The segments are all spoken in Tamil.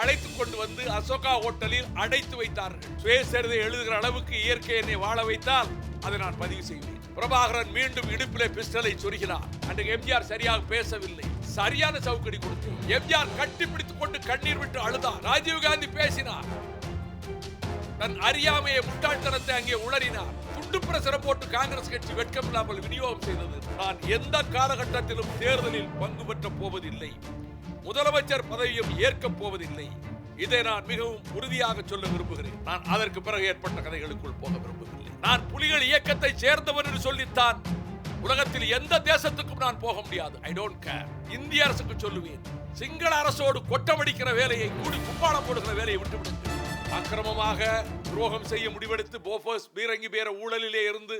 அழைத்து கொண்டு வந்து அசோகா ஹோட்டலில் அடைத்து வைத்தார்கள். சுயசரிதை எழுதுகிற அளவுக்கு இயற்கை என்னை வாழ வைத்தால் அதை நான் பதிவு செய்வேன். பிரபாகரன் மீண்டும் இடுப்பிலே பிஸ்டலை சொருகினார் அன்றைக்கு எம்ஜிஆர் சரியாக பேசவில்லை. சரியான சவுக்கடி கொடுத்து எம்ஜிஆர் கட்டி பிடித்துக் கொண்டு கண்ணீர் விட்டு அழுதார். ராஜீவ்காந்தி பேசினார். தன் அறியாமையை முட்டாள்தனத்தை அங்கே உளறினார். துண்டு பிரசுரம் போட்டு காங்கிரஸ் கட்சி வெட்கம் இல்லாமல் விநியோகம் செய்தது. நான் எந்த காலகட்டத்திலும் தேர்தலில் பங்கு பெற்ற போவதில்லை. முதலமைச்சர் பதவியும் ஏற்கப் போவதில்லை. இதை நான் மிகவும் உறுதியாக சொல்ல விரும்புகிறேன். நான் அதற்கு பிறகு ஏற்பட்ட கதைகளுக்குள் போக விரும்புகிறேன் நான் புலிகள் இயக்கத்தை சேர்ந்தவன் என்று சொல்லித்தான். உலகத்தில் எந்த தேசத்துக்கும் நான் போக முடியாது. ஐ டோன்ட் கேர் இந்திய அரசுக்கு சொல்லுவேன். சிங்கள அரசோடு கொட்டமடிக்கிற வேலையை கூடி குப்பாளம் போடுகிற வேலையை விட்டுவிடுங்கள். அக்கிரமமாக துரோகம் செய்ய முடிவெடுத்து போஃபர்ஸ் பீரங்கி பேர ஊழலிலே இருந்து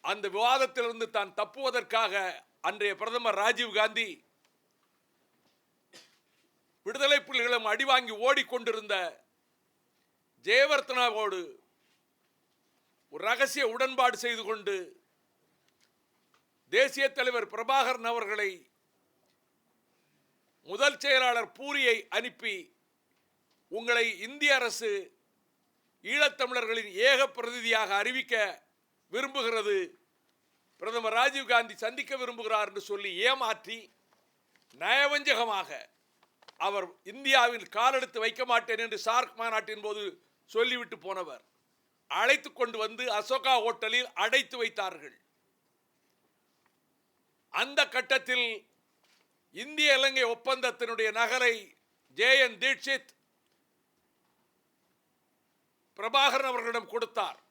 அந்த விவாதத்திலிருந்து தான் தப்புவதற்காக அன்றைய பிரதமர் ராஜீவ் காந்தி விடுதலை புலிகளும் அடிவாங்கி ஓடிக்கொண்டிருந்த ஜெயவர்த்தனாவோடு ஒரு ரகசிய உடன்பாடு செய்து கொண்டு தேசிய தலைவர் பிரபாகரன் அவர்களை முதல் செயலாளர் பூரியை அனுப்பி உங்களை இந்திய அரசு ஈழத்தமிழர்களின் ஏக பிரதிநிதியாக அறிவிக்க விரும்புகிறது. பிரதமர் ராஜீவ் காந்தி சந்திக்க விரும்புகிறார் என்று சொல்லி ஏமாற்றி நயவஞ்சகமாக அவர் இந்தியாவில் காலெடுத்து வைக்க மாட்டேன் என்று சார்க் மாநாட்டின் போது சொல்லிவிட்டு போனவர். அழைத்து கொண்டு வந்து அசோகா ஹோட்டலில் அடைத்து வைத்தார்கள். அந்த கட்டத்தில் இந்திய இலங்கை ஒப்பந்தத்தினுடைய நகலை ஜே என் தீட்சித் பிரபாகரன் அவர்களிடம் கொடுத்தார்.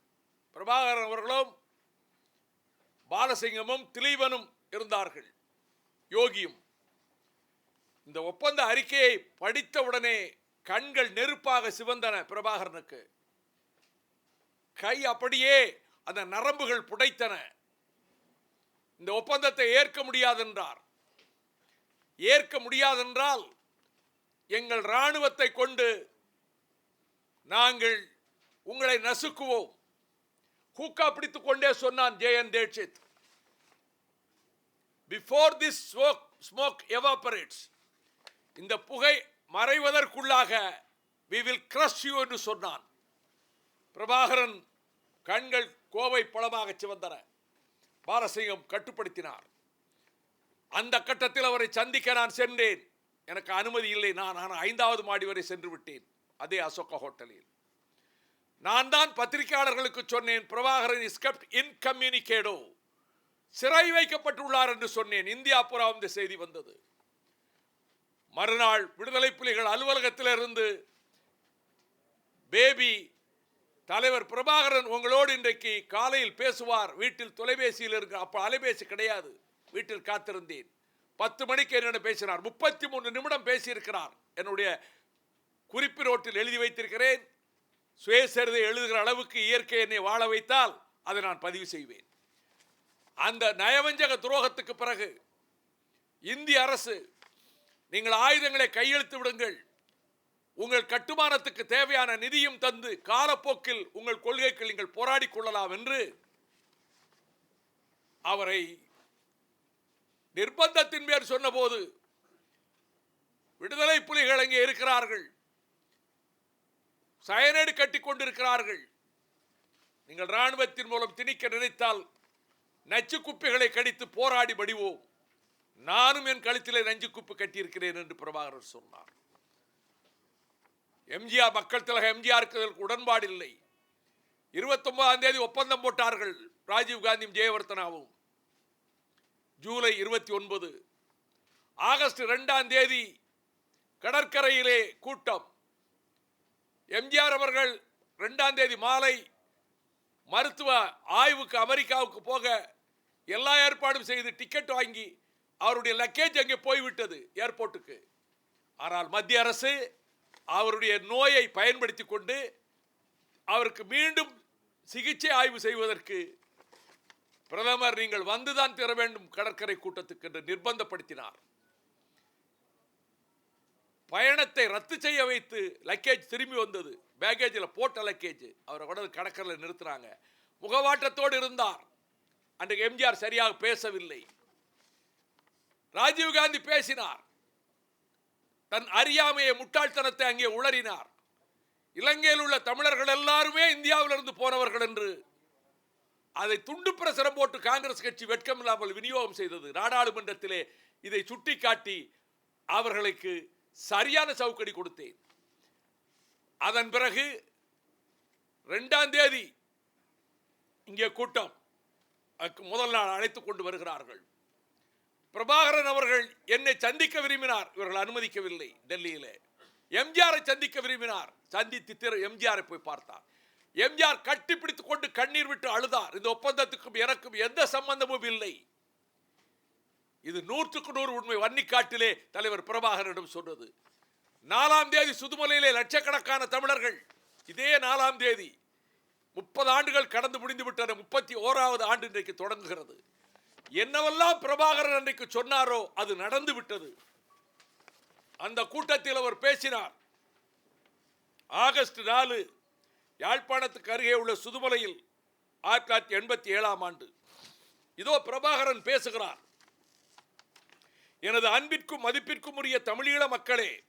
பிரபாகரன் அவர்களும் பாலசிங்கமும் திலீபனும் இருந்தார்கள். யோகியும். இந்த ஒப்பந்த அறிக்கையை படித்தவுடனே கண்கள் நெருப்பாக சிவந்தன பிரபாகரனுக்கு. கை அப்படியே அந்த நரம்புகள் புடைத்தன. இந்த ஒப்பந்தத்தை ஏற்க முடியாதென்றார். ஏற்க முடியாதென்றால் எங்கள் இராணுவத்தை கொண்டு நாங்கள் உங்களை நசுக்குவோம். ஹூக்கா பிடித்துக் கொண்டே சொன்னான் Jayan தேட்சித். Before this smoke smoke evaporates இந்த புகை மறைவதற்குள்ளாக வி வில் கிரஷ் யூ என்று சொன்னான். பிரபாகரன் கண்கள் கோவை பழமாக சிவந்தன. பாலசிங்கம் கட்டுப்படுத்தினார். அந்த கட்டத்தில் அவரை சந்திக்க நான் சென்றேன். எனக்கு அனுமதி இல்லை. நான் நான் ஐந்தாவது மாடி வரை சென்று விட்டேன். அதே அசோகா ஹோட்டலில். நான் தான் பத்திரிகையாளர்களுக்கு சொன்னேன் பிரபாகரன் இஸ் கெப்ட் இன்கம்யூனிகேடோ சிறை வைக்கப்பட்டுள்ளார் என்று சொன்னேன். இந்தியா புறா இந்த செய்தி வந்தது. மறுநாள் விடுதலை புலிகள் அலுவலகத்திலிருந்து பேபி தலைவர் பிரபாகரன் உங்களோடு இன்றைக்கு காலையில் பேசுவார். வீட்டில் தொலைபேசியில் இருக்க. அப்போ அலைபேசி கிடையாது. வீட்டில் காத்திருந்தேன். பத்து மணிக்கு என்னிடம் பேசினார். முப்பத்தி மூணு நிமிடம் பேசியிருக்கிறார். என்னுடைய குறிப்பு நோட்டில் எழுதி வைத்திருக்கிறேன். சுயசரிதை எழுதுகிற அளவுக்கு இயற்கை என்னை வாழ வைத்தால் அதை நான் பதிவு செய்வேன். அந்த நயவஞ்சக துரோகத்துக்கு பிறகு இந்திய அரசு நீங்கள் ஆயுதங்களை கையெழுத்து விடுங்கள். உங்கள் கட்டுமானத்துக்கு தேவையான நிதியும் தந்து காலப்போக்கில் உங்கள் கொள்கைக்கு நீங்கள் போராடிக் கொள்ளலாம் என்று அவரை நிர்பந்தத்தின் பேர் சொன்னபோது விடுதலை புலிகள் அங்கே இருக்கிறார்கள். சயனேடு கட்டி கொண்டிருக்கிறார்கள். நீங்கள் ராணுவத்தின் மூலம் திணிக்க நினைத்தால் நச்சு குப்பைகளை கடித்து போராடி வடிவோம் நானும் என் கழுத்திலே நஞ்சு குப்பு கட்டியிருக்கிறேன் என்று பிரபாகரர் சொன்னார். எம்ஜிஆர் மக்கள் திலக எம்ஜிஆருக்கு உடன்பாடு இல்லை. இருபத்தொன்பதாம் தேதி ஒப்பந்தம் போட்டார்கள் ராஜீவ் காந்தியும் ஜெயவர்த்தனாவும் ஜூலை இருபத்தி ஒன்பது. ஆகஸ்ட் ரெண்டாம் தேதி கடற்கரையிலே கூட்டம். எம்ஜிஆர் அவர்கள் ரெண்டாம் தேதி மாலை மருத்துவ ஆய்வுக்கு அமெரிக்காவுக்கு போக எல்லா ஏற்பாடும் செய்து டிக்கெட் வாங்கி அவருடைய லக்கேஜ் அங்கே போய்விட்டது ஏர்போர்ட்டுக்கு ஆனால் மத்திய அரசு அவருடைய நோயை பயன்படுத்தி கொண்டு அவருக்கு மீண்டும் சிகிச்சை ஆய்வு செய்வதற்கு பிரதமர் நீங்கள் வந்துதான் தர வேண்டும் கடற்கரை கூட்டத்துக்கு என்று நிர்பந்தப்படுத்தினார். பயணத்தை ரத்து செய்ய வைத்து லக்கேஜ் திரும்பி வந்தது. பேக்கேஜில் போட்ட லக்கேஜ் அவரை உடனே கடற்கரையில் நிறுத்துறாங்க. முகவாட்டத்தோடு இருந்தார். அன்றைக்கு எம்ஜிஆர் சரியாக பேசவில்லை. ராஜீவ் காந்தி பேசினார். தன் அறியாமையை முட்டாள்தனத்தை அங்கே உளறினார். இலங்கையில் உள்ள தமிழர்கள் எல்லாருமே இந்தியாவிலிருந்து போனவர்கள் என்று. அதை துண்டு பிரசுரம் போட்டு காங்கிரஸ் கட்சி வெட்கமில்லாமல் விநியோகம் செய்தது நாடாளுமன்றத்திலே இதை சுட்டிக்காட்டி அவர்களுக்கு சரியான சவுக்கடி கொடுத்தேன். அதன் பிறகு ரெண்டாம் தேதி இங்கே கூட்டம் முதல் நாள் அழைத்துக் கொண்டு வருகிறார்கள். பிரபாகரன் அவர்கள் என்னை சந்திக்க விரும்பினார். இவர்கள் அனுமதிக்கவில்லை டெல்லியிலே. எம்ஜிஆரை சந்திக்க விரும்பினார். சந்தித்து திரு எம்ஜிஆரை போய் பார்த்தார். எம்ஜிஆர் கட்டி கொண்டு கண்ணீர் விட்டு அழுதார். இந்த ஒப்பந்தத்துக்கும் எனக்கும் எந்த சம்பந்தமும் இல்லை. இது நூற்றுக்கு நூறு உண்மை. வன்னிக்காட்டிலே தலைவர் பிரபாகரனிடம் சொன்னது. நாலாம் தேதி சுதுமலையிலே லட்சக்கணக்கான தமிழர்கள். இதே நாலாம் தேதி முப்பது ஆண்டுகள் கடந்து முடிந்து விட்டன முப்பத்தி ஓராவது ஆண்டு இன்றைக்கு தொடங்குகிறது. என்னவெல்லாம் பிரபாகரன் அன்றைக்கு சொன்னாரோ அது நடந்து விட்டது. அந்த கூட்டத்தில் அவர் பேசினார். ஆகஸ்ட் நாலு யாழ்ப்பாணத்துக்கு அருகே உள்ள சுதுமலையில் ஆயிரத்தி தொள்ளாயிரத்தி எண்பத்தி ஏழாம் ஆண்டு. இதோ பிரபாகரன் பேசுகிறார். எனது அன்பிற்கும் மதிப்பிற்கும் உரிய தமிழீழ மக்களே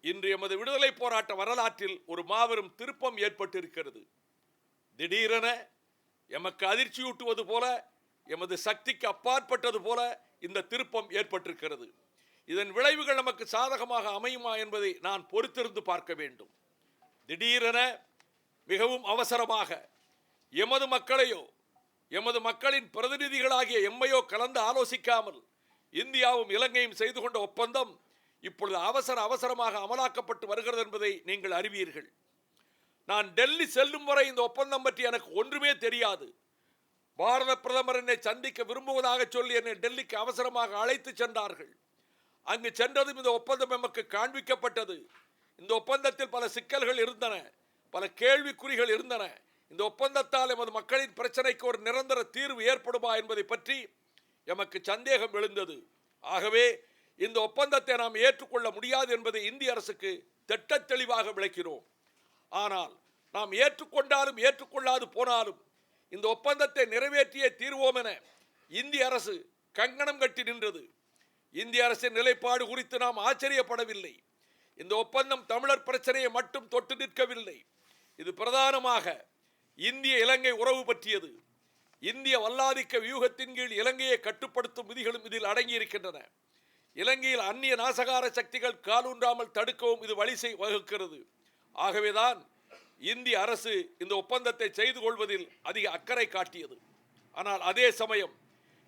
இன்று எமது விடுதலை போராட்ட வரலாற்றில் ஒரு மாபெரும் திருப்பம் ஏற்பட்டிருக்கிறது. திடீரென எமக்கு அதிர்ச்சியூட்டுவது போல எமது சக்திக்கு அப்பாற்பட்டது போல இந்த திருப்பம் ஏற்பட்டிருக்கிறது. இதன் விளைவுகள் நமக்கு சாதகமாக அமையுமா என்பதை நான் பொறுத்திருந்து பார்க்க வேண்டும். திடீரென மிகவும் அவசரமாக எமது மக்களையோ எமது மக்களின் பிரதிநிதிகளாகிய எம்மையோ கலந்து ஆலோசிக்காமல் இந்தியாவும் இலங்கையும் செய்து கொண்ட ஒப்பந்தம் இப்பொழுது அவசர அவசரமாக அமலாக்கப்பட்டு வருகிறது என்பதை நீங்கள் அறிவீர்கள். நான் டெல்லி செல்லும் வரை இந்த ஒப்பந்தம் பற்றி எனக்கு ஒன்றுமே தெரியாது. பாரத பிரதமர் என்னை சந்திக்க விரும்புவதாக சொல்லி என்னை டெல்லிக்கு அவசரமாக அழைத்து சென்றார்கள். அங்கு சென்றதும் இந்த ஒப்பந்தம் எமக்கு காண்பிக்கப்பட்டது. இந்த ஒப்பந்தத்தில் பல சிக்கல்கள் இருந்தன பல கேள்விக்குறிகள் இருந்தன. இந்த ஒப்பந்தத்தால் எமது மக்களின் பிரச்சனைக்கு ஒரு நிரந்தர தீர்வு ஏற்படுமா என்பதை பற்றி எமக்கு சந்தேகம் எழுந்தது. ஆகவே இந்த ஒப்பந்தத்தை நாம் ஏற்றுக்கொள்ள முடியாது என்பதை இந்திய அரசுக்கு திட்டத் தெளிவாக விளக்கினோம். ஆனால் நாம் ஏற்றுக்கொண்டாலும் ஏற்றுக்கொள்ளாது போனாலும் இந்த ஒப்பந்தத்தை நிறைவேற்றியே தீர்வோம் என இந்திய அரசு கங்கணம் கட்டி நின்றது. இந்திய அரசின் நிலைப்பாடு குறித்து நாம் ஆச்சரியப்படவில்லை. இந்த ஒப்பந்தம் தமிழர் பிரச்சனையை மட்டும் தொட்டு நிற்கவில்லை. இது பிரதானமாக இந்திய இலங்கை உறவு பற்றியது. இந்திய வல்லாதிக்க வியூகத்தின் கீழ் இலங்கையை கட்டுப்படுத்தும் விதிகளும் இதில் அடங்கியிருக்கின்றன. இலங்கையில் அந்நிய நாசகார சக்திகள் காலூன்றாமல் தடுக்கவும் இது வழி வகுக்கிறது. ஆகவேதான் இந்திய அரசு இந்த ஒப்பந்தத்தை செய்து கொள்வதில் அதிக அக்கறை காட்டியது. ஆனால் அதே சமயம்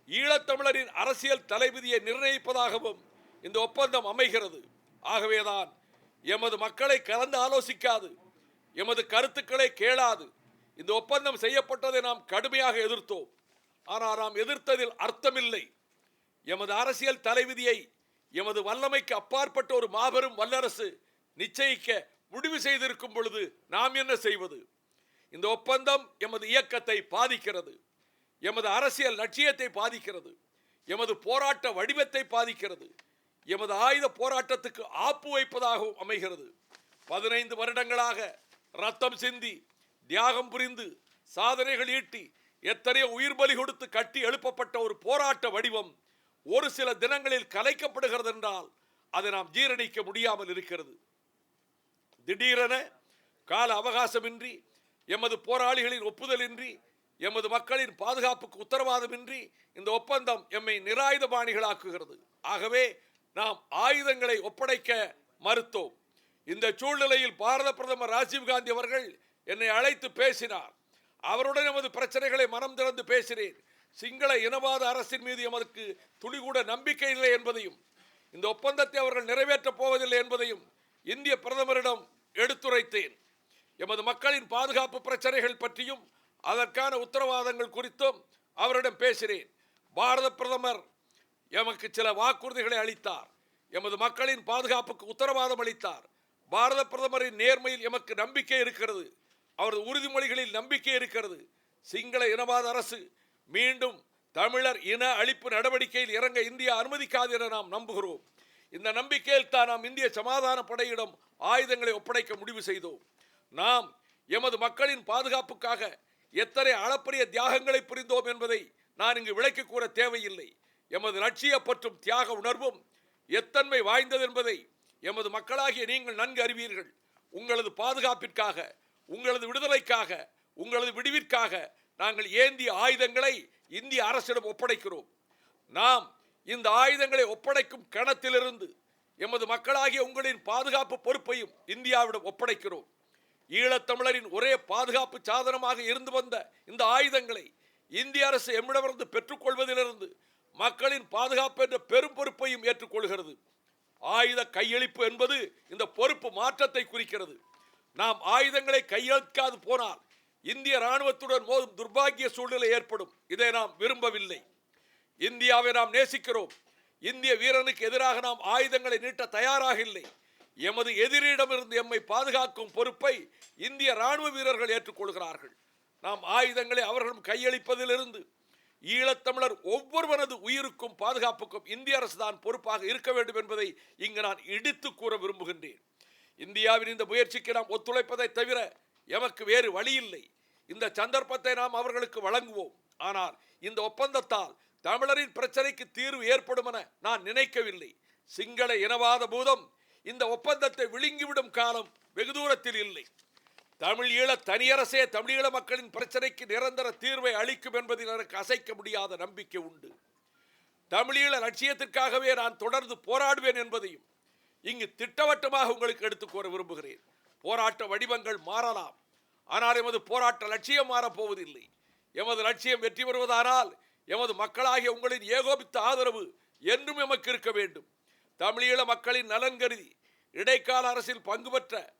ஈழத்தமிழரின் அரசியல் தலைவிதியை நிர்ணயிப்பதாகவும் இந்த ஒப்பந்தம் அமைகிறது. ஆகவேதான் எமது மக்களை கலந்து ஆலோசிக்காது எமது கருத்துக்களை கேளாது. இந்த ஒப்பந்தம் செய்யப்பட்டதை நாம் கடுமையாக எதிர்த்தோம். ஆனால் நாம் எதிர்த்ததில் அர்த்தமில்லை. எமது அரசியல் தலைவிதியை எமது வல்லமைக்கு அப்பாற்பட்ட ஒரு மாபெரும் வல்லரசு நிச்சயிக்க முடிவு செய்திருக்கும் பொழுது நாம் என்ன செய்வது? இந்த ஒப்பந்தம் எமது இயக்கத்தை பாதிக்கிறது. எமது அரசியல் லட்சியத்தை பாதிக்கிறது. எமது போராட்ட வடிவத்தை பாதிக்கிறது. எமது ஆயுத போராட்டத்துக்கு ஆப்பு வைப்பதாகவும் அமைகிறது. பதினைந்து வருடங்களாக ரத்தம் சிந்தி தியாகம் புரிந்து சாதனைகள் ஈட்டி எத்தனையோ உயிர் பலி கொடுத்து கட்டி எழுப்பப்பட்ட ஒரு போராட்ட வடிவம் ஒரு சில தினங்களில் கலைக்கப்படுகிறது என்றால் அதை நாம் ஜீரணிக்க முடியாமல் இருக்கிறது. திடீரென கால அவகாசமின்றி எமது போராளிகளின் ஒப்புதலின்றி எமது மக்களின் பாதுகாப்புக்கு உத்தரவாதமின்றி இந்த ஒப்பந்தம் எம்மை நிராயுதபாணிகளாக்குகிறது. ஆகவே நாம் ஆயுதங்களை ஒப்படைக்க மறுத்தோம். இந்த சூழ்நிலையில் பாரத பிரதமர் ராஜீவ்காந்தி அவர்கள் என்னை அழைத்து பேசினார். அவருடன் எமது பிரச்சனைகளை மனம் திறந்து பேசினேன். சிங்கள இனவாத அரசின் மீது எமக்கு துளிகூட நம்பிக்கை இல்லை என்பதையும் இந்த ஒப்பந்தத்தை அவர்கள் நிறைவேற்றப் போவதில்லை என்பதையும் இந்திய பிரதமரிடம் எடுத்துரைத்தேன். எமது மக்களின் பாதுகாப்பு பிரச்சனைகள் பற்றியும் அதற்கான உத்தரவாதங்கள் குறித்தும் அவரிடம் பேசினேன். பாரத பிரதமர் எமக்கு சில வாக்குறுதிகளை அளித்தார். எமது மக்களின் பாதுகாப்புக்கு உத்தரவாதம் அளித்தார். பாரத பிரதமரின் நேர்மையில் எமக்கு நம்பிக்கை இருக்கிறது. அவரது உறுதிமொழிகளில் நம்பிக்கை இருக்கிறது. சிங்கள இனவாத அரசு மீண்டும் தமிழர் இன அழிப்பு நடவடிக்கையில் இறங்க இந்தியா அனுமதிக்காது என நாம் நம்புகிறோம். இந்த நம்பிக்கையில் தான் நாம் இந்திய சமாதான படையிடம் ஆயுதங்களை ஒப்படைக்க முடிவு செய்தோம். நாம் எமது மக்களின் பாதுகாப்புக்காக எத்தனை அளப்பரிய தியாகங்களை புரிந்தோம் என்பதை நான் இங்கு விளக்கி கூற தேவையில்லை. எமது லட்சிய பற்றும் தியாக உணர்வும் எத்தன்மை வாய்ந்தது என்பதை எமது மக்களாகிய நீங்கள் நன்கு அறிவீர்கள். உங்களது பாதுகாப்பிற்காக உங்களது விடுதலைக்காக உங்களது விடுவிற்காக நாங்கள் ஏந்திய ஆயுதங்களை இந்திய அரசிடம் ஒப்படைக்கிறோம். நாம் இந்த ஆயுதங்களை ஒப்படைக்கும் கணத்திலிருந்து எமது மக்களாகிய உங்களின் பாதுகாப்பு பொறுப்பையும் இந்தியாவிடம் ஒப்படைக்கிறோம். ஈழத்தமிழரின் ஒரே பாதுகாப்பு சாதனமாக இருந்து வந்த இந்த ஆயுதங்களை இந்திய அரசு எம்மிடமிருந்து பெற்றுக்கொள்வதிலிருந்து மக்களின் பாதுகாப்பு என்ற பெரும் பொறுப்பையும் ஏற்றுக்கொள்கிறது. ஆயுத கையளிப்பு என்பது இந்த பொறுப்பு மாற்றத்தை குறிக்கிறது. நாம் ஆயுதங்களை கையளிக்காது போனால் இந்திய ராணுவத்துடன் மோதும் துர்பாக்கிய சூழ்நிலை ஏற்படும். இதை நாம் விரும்பவில்லை. இந்தியாவை நாம் நேசிக்கிறோம். இந்திய வீரனுக்கு எதிராக நாம் ஆயுதங்களை நீட்ட தயாராக இல்லை. எமது எதிரிடமிருந்து எம்மை பாதுகாக்கும் பொறுப்பை இந்திய ராணுவ வீரர்கள் ஏற்றுக்கொள்கிறார்கள். நாம் ஆயுதங்களை அவர்களும் கையளிப்பதிலிருந்து ஈழத்தமிழர் ஒவ்வொருவரது உயிருக்கும் பாதுகாப்புக்கும் இந்திய அரசு தான் பொறுப்பாக இருக்க வேண்டும் என்பதை இங்கு நான் இடித்து கூற விரும்புகின்றேன். இந்தியாவின் இந்த முயற்சிக்கு நாம் ஒத்துழைப்பதை தவிர எமக்கு வேறு வழி இல்லை இந்த சந்தர்ப்பத்தை நாம் அவர்களுக்கு வழங்குவோம். ஆனால் இந்த ஒப்பந்தத்தால் தமிழரின் பிரச்சனைக்கு தீர்வு ஏற்படும் என நான் நினைக்கவில்லை. சிங்கள இனவாத பூதம் இந்த ஒப்பந்தத்தை விழுங்கிவிடும் காலம் வெகு தூரத்தில் இல்லை. தமிழ் ஈழ தனியரசே தமிழீழ மக்களின் பிரச்சனைக்கு நிரந்தர தீர்வை அளிக்கும் என்பதில் எனக்கு அசைக்க முடியாத நம்பிக்கை உண்டு. தமிழீழ லட்சியத்திற்காகவே நான் தொடர்ந்து போராடுவேன் என்பதையும் இங்கு திட்டவட்டமாக உங்களுக்கு எடுத்துக் கூற விரும்புகிறேன். போராட்ட வடிவங்கள் மாறலாம். ஆனால் எமது போராட்ட லட்சியம் மாறப்போவதில்லை. எமது லட்சியம் வெற்றி பெறுவதானால் எமது மக்களாகிய உங்களின் ஏகோபித்த ஆதரவு என்றும் எமக்கு இருக்க வேண்டும். தமிழீழ மக்களின் நலன் கருதி இடைக்கால அரசில் பங்கு பெற்ற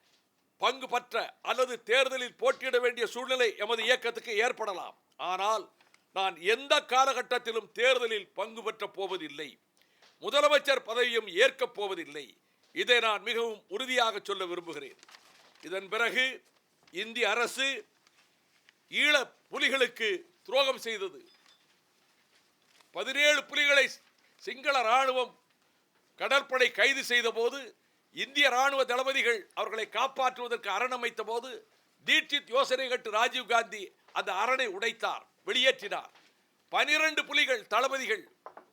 பங்கு பற்ற அல்லது தேர்தலில் போட்டியிட வேண்டிய சூழ்நிலை எமது இயக்கத்துக்கு ஏற்படலாம். ஆனால் நான் எந்த காலகட்டத்திலும் தேர்தலில் பங்கு பெற்றப் போவதில்லை. முதலமைச்சர் பதவியும் ஏற்கப் போவதில்லை. இதை நான் மிகவும் உறுதியாக சொல்ல விரும்புகிறேன். இதன் பிறகு இந்திய அரசு ஈழ புலிகளுக்கு துரோகம் செய்தது. பதினேழு புலிகளை சிங்கள ராணுவம் கடற்படை கைது செய்த போது இந்திய ராணுவ தளபதிகள் அவர்களை காப்பாற்றுவதற்கு அரணமைத்த போது தீட்சித் யோசனை கட்டு ராஜீவ் காந்தி அந்த அரணை உடைத்தார் வெளியேற்றினார். பனிரெண்டு புலிகள் தளபதிகள்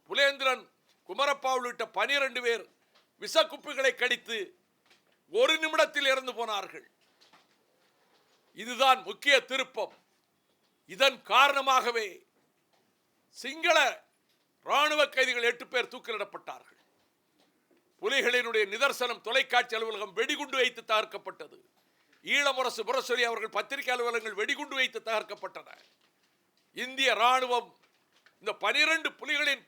புலேந்திரன் குமரப்பா உள்ளிட்ட பனிரெண்டு பேர் விஷக்குப்புகளை கடித்து ஒரு நிமிடத்தில் இறந்து போனார்கள். இதுதான் முக்கிய திருப்பம். இதன் காரணமாகவே சிங்கள ராணுவ கைதிகள் எட்டு பேர் தூக்கிலிடப்பட்டார்கள். புலிகளினுடைய நிதர்சனம் தொலைக்காட்சி அலுவலகம் வெடிகுண்டு வைத்து தகர்க்கப்பட்டது. ஈழமுரசு புரஸ்வரி அவர்கள் பத்திரிகை அலுவலகங்கள் வெடிகுண்டு வைத்து தகர்க்கப்பட்டன. இந்திய ராணுவம் இந்த பனிரெண்டு புலிகளின்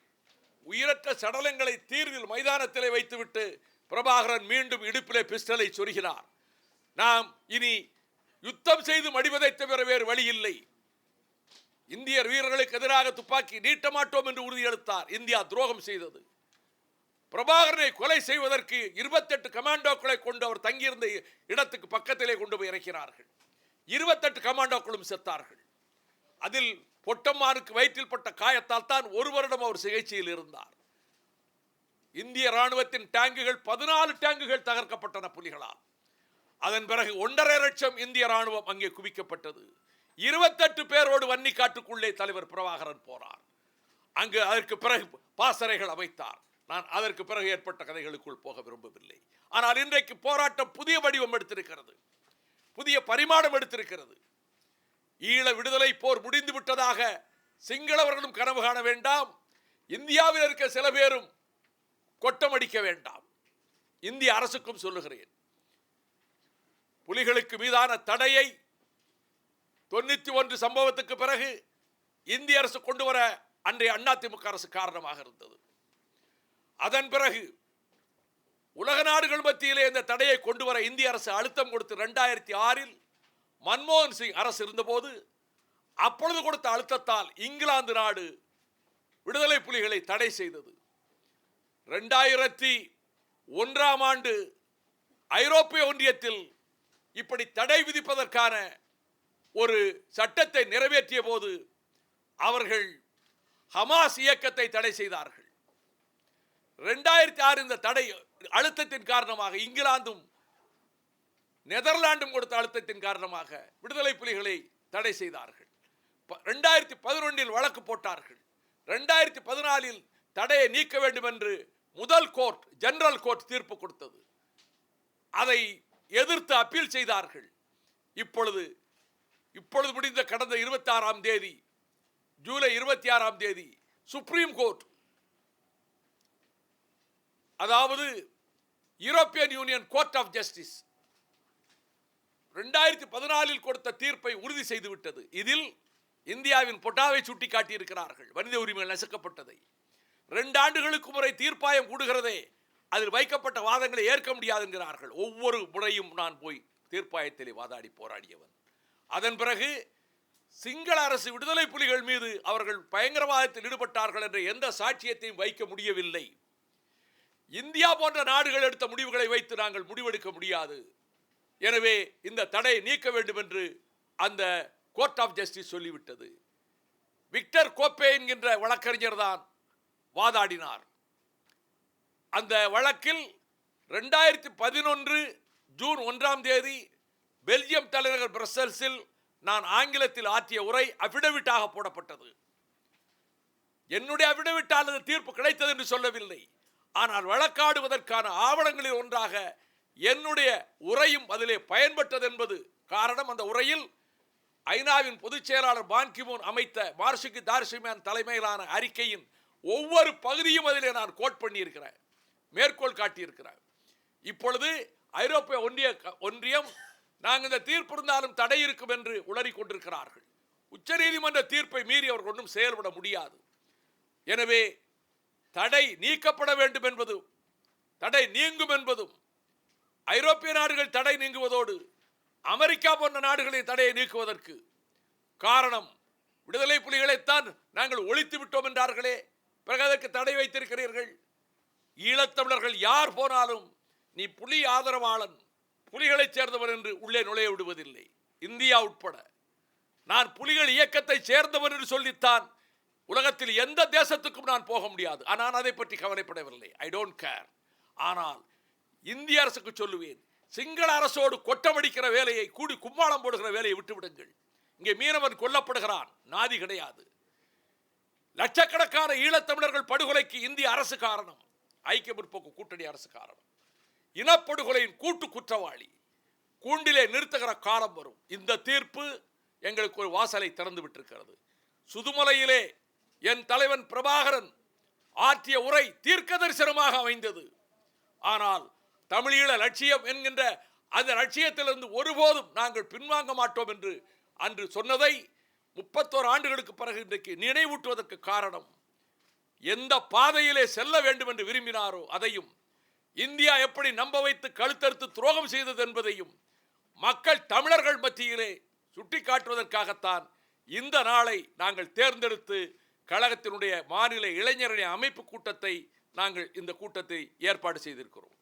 உயிரற்ற சடலங்களை தீர்வில் மைதானத்திலே வைத்துவிட்டு பிரபாகரன் மீண்டும் இடுப்பிலே பிஸ்டலை சொருகினார். நாம் இனி யுத்தம் செய்து மடிவதை தவிர வேறு வழி இல்லை. இந்தியர் வீரர்களுக்கு எதிராக துப்பாக்கி நீட்ட மாட்டோம் என்று உறுதியளித்தார். இந்தியா துரோகம் செய்தது. பிரபாகரனை கொலை செய்வதற்கு இருபத்தெட்டு கமாண்டோக்களை கொண்டு அவர் தங்கியிருந்த இடத்துக்கு பக்கத்திலே கொண்டு போய் இறக்கிறார்கள். இருபத்தெட்டு கமாண்டோக்களும் செத்தார்கள். அதில் பொட்டம்மானுக்கு வயிற்றில் பட்ட காயத்தால் தான் ஒரு வருடம் அவர் சிகிச்சையில் இருந்தார். இந்திய ராணுவத்தின் டேங்குகள் பதினாலு டேங்குகள் தகர்க்கப்பட்டன புலிகளால். அதன் பிறகு ஒன்றரை லட்சம் இந்திய ராணுவம் அங்கே குவிக்கப்பட்டது. இருபத்தெட்டு பேரோடு வன்னிக்காட்டுக்குள்ளே தலைவர் பிரபாகரன் போனார். அங்கு அதற்கு பிறகு பாசறைகள் அமைத்தார். நான் அதற்கு பிறகு ஏற்பட்ட கதைகளுக்குள் போக விரும்பவில்லை. ஆனால் இன்றைக்கு போராட்டம் புதிய வடிவம் எடுத்திருக்கிறது. புதிய பரிமாணம் எடுத்திருக்கிறது. ஈழ விடுதலை போர் முடிந்து விட்டதாக சிங்களவர்களும் கனவு காண வேண்டாம். இந்தியாவில் இருக்க சில பேரும் கொட்டமடிக்க வேண்டாம். இந்திய அரசுக்கும் சொல்லுகிறேன். புலிகளுக்கு மீதான தடையை தொண்ணூற்றி ஒன்று சம்பவத்துக்கு பிறகு இந்திய அரசு கொண்டு வர அன்றைய அதிமுக அரசு காரணமாக இருந்தது. அதன் பிறகு உலக நாடுகள் மத்தியிலே இந்த தடையை கொண்டு வர இந்திய அரசு அழுத்தம் கொடுத்து ரெண்டாயிரத்தி ஆறில் மன்மோகன் சிங் அரசு இருந்தபோது அப்பொழுது கொடுத்த அழுத்தத்தால் இங்கிலாந்து நாடு விடுதலை புலிகளை தடை செய்தது. ரெண்டாயிரத்தி ஒன்றாம் ஆண்டு ஐரோப்பிய ஒன்றியத்தில் இப்படி தடை விதிப்பதற்கான ஒரு சட்டத்தை நிறைவேற்றிய போது அவர்கள் ஹமாஸ் இயக்கத்தை தடை செய்தார்கள். ரெண்டாயிரத்தி ஆறு இந்த தடை அழுத்தத்தின் காரணமாக இங்கிலாந்தும் நெதர்லாண்டும் கொடுத்த அழுத்தத்தின் காரணமாக விடுதலை புலிகளை தடை செய்தார்கள். ப- ரெண்டாயிரத்தி பதினொன்றில் வழக்கு போட்டார்கள். ரெண்டாயிரத்தி பதினாலில் தடையை நீக்க வேண்டும் என்று முதல் கோர்ட் ஜெனரல் கோர்ட் தீர்ப்பு கொடுத்தது. அதை எதிர்த்து அப்பீல் செய்தார்கள். இப்பொழுது இப்பொழுது முடிந்த கடந்த இருபத்தி ஆறாம் தேதி ஜூலை இருபத்தி ஆறாம் தேதி சுப்ரீம் கோர்ட் அதாவது European union court of justice ரெண்டாயிரத்தி பதினாலில் கொடுத்த தீர்ப்பை உறுதி செய்துவிட்டது இதில் இந்தியாவின் பொட்டாவை சுட்டி காட்டியிருக்கிறார்கள் மனித உரிமைகள் நசுக்கப்பட்டதை. ரெண்டு ஆண்டுகளுக்கு முறை தீர்ப்பாயம் கூடுகிறதே அதில் வைக்கப்பட்ட வாதங்களை ஏற்க முடியாது என்கிறார்கள் ஒவ்வொரு முறையும் நான் போய் தீர்ப்பாயத்திலே வாதாடி போராடியவன். அதன் பிறகு சிங்கள அரசு விடுதலை புலிகள் மீது அவர்கள் பயங்கரவாதத்தில் ஈடுபட்டார்கள் என்ற எந்த சாட்சியத்தையும் வைக்க முடியவில்லை. இந்தியா போன்ற நாடுகள் எடுத்த முடிவுகளை வைத்து நாங்கள் முடிவெடுக்க முடியாது. எனவே இந்த தடை நீக்க வேண்டும் என்று அந்த கோர்ட் ஆஃப் ஜஸ்டிஸ் சொல்லிவிட்டது. விக்டர் கோப்பே என்கின்ற வழக்கறிஞர் தான் வாதாடினார். அந்த வழக்கில் ரெண்டாயிரத்தி பதினொன்று ஜூன் ஒன்றாம் தேதி பெல்ஜியம் தலைநகர் பிரசல்ஸில் நான் ஆங்கிலத்தில் ஆற்றிய உரை அபிடவிட்டாக போடப்பட்டது. என்னுடைய அபிடவிட்டால் தீர்ப்பு கிடைத்தது என்று சொல்லவில்லை. ஆனால் வழக்காடுவதற்கான ஆவணங்களில் ஒன்றாக என்னுடைய உரையும் அதிலே பயன்பட்டது என்பது காரணம். அந்த உரையில் ஐநாவின் பொதுச் செயலாளர் பான்கிமூன் அமைத்த மார்ஷிக்கு தார்ஷிமேன் தலைமையிலான அறிக்கையின் ஒவ்வொரு பகுதியும் அதிலே நான் கோட் பண்ணியிருக்கிறேன் மேற்கோள் காட்டியிருக்கிறேன். இப்பொழுது ஐரோப்பிய ஒன்றிய ஒன்றியம் நாங்கள் இந்த தீர்ப்பு இருந்தாலும் தடை இருக்கும் என்று உளறி கொண்டிருக்கிறார்கள் உச்சநீதிமன்ற தீர்ப்பை மீறி அவர்கள் ஒன்றும் செயல்பட முடியாது. எனவே தடை நீக்கப்பட வேண்டும் என்பதும் தடை நீங்கும் என்பதும் ஐரோப்பிய நாடுகள் தடை நீங்குவதோடு அமெரிக்கா போன்ற நாடுகளின் தடையை நீக்குவதற்கு காரணம் விடுதலை புலிகளைத்தான் நாங்கள் ஒழித்து விட்டோம் என்றார்களே. பிறகு அதற்கு தடை வைத்திருக்கிறீர்கள். ஈழத்தமிழர்கள் யார் போனாலும் நீ புலி ஆதரவாளன். புலிகளைச் சேர்ந்தவர் என்று உள்ளே நுழைய விடுவதில்லை. இந்தியா உட்பட. நான் புலிகள் இயக்கத்தை சேர்ந்தவர் என்று சொல்லித்தான் உலகத்தில் எந்த தேசத்துக்கும் நான் போக முடியாது. ஆனால் அதை பற்றி கவலைப்படவில்லை. ஐ டோன்ட் கேர் ஆனால் இந்திய அரசுக்கு சொல்லுவேன் சிங்கள அரசோடு கொட்டமடிக்கிற வேலையை கூடி கும்மாளம் போடுகிற வேலையை விட்டுவிடுங்கள். இங்கே மீனவன் கொல்லப்படுகிறான். நாதி கிடையாது. லட்சக்கணக்கான ஈழத்தமிழர்கள் படுகொலைக்கு இந்திய அரசு காரணம். ஐக்கிய முற்போக்கு கூட்டணி அரசு காரணம். இனப்படுகொலையின் கூட்டு குற்றவாளி. கூண்டிலே நிறுத்துகிற காலம் வரும். இந்த தீர்ப்பு எங்களுக்கு ஒரு வாசலை திறந்து விட்டிருக்கிறது. சுதுமலையிலே என் தலைவன் பிரபாகரன் ஆற்றிய உரை தீர்க்க தரிசனமாக அமைந்தது. ஆனால் தமிழீழ லட்சியம் என்கின்ற அந்த லட்சியத்திலிருந்து ஒருபோதும் நாங்கள் பின்வாங்க மாட்டோம் என்று அன்று சொன்னதை முப்பத்தோரு ஆண்டுகளுக்கு பிறகு இன்றைக்கு நினைவூட்டுவதற்கு காரணம். எந்த பாதையிலே செல்ல வேண்டும் என்று விரும்பினாரோ அதையும் இந்தியா எப்படி நம்ப வைத்து கழுத்தறுத்து துரோகம் செய்தது என்பதையும் மக்கள் தமிழர்கள் மத்தியிலே சுட்டி காட்டுவதற்காகத்தான் இந்த நாளை நாங்கள் தேர்ந்தெடுத்து கழகத்தினுடைய மாநில இளைஞரணி அமைப்பு கூட்டத்தை நாங்கள் இந்த கூட்டத்தை ஏற்பாடு செய்திருக்கிறோம்.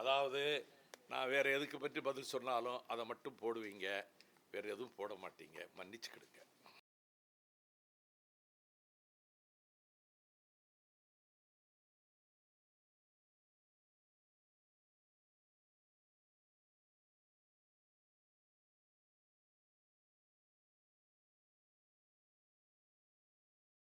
அதாவது நான் வேறு எதுக்கு பற்றி பதில் சொன்னாலும் அதை மட்டும் போடுவீங்க வேறு எதுவும் போட மாட்டீங்க மன்னிச்சுக்கிடுங்க.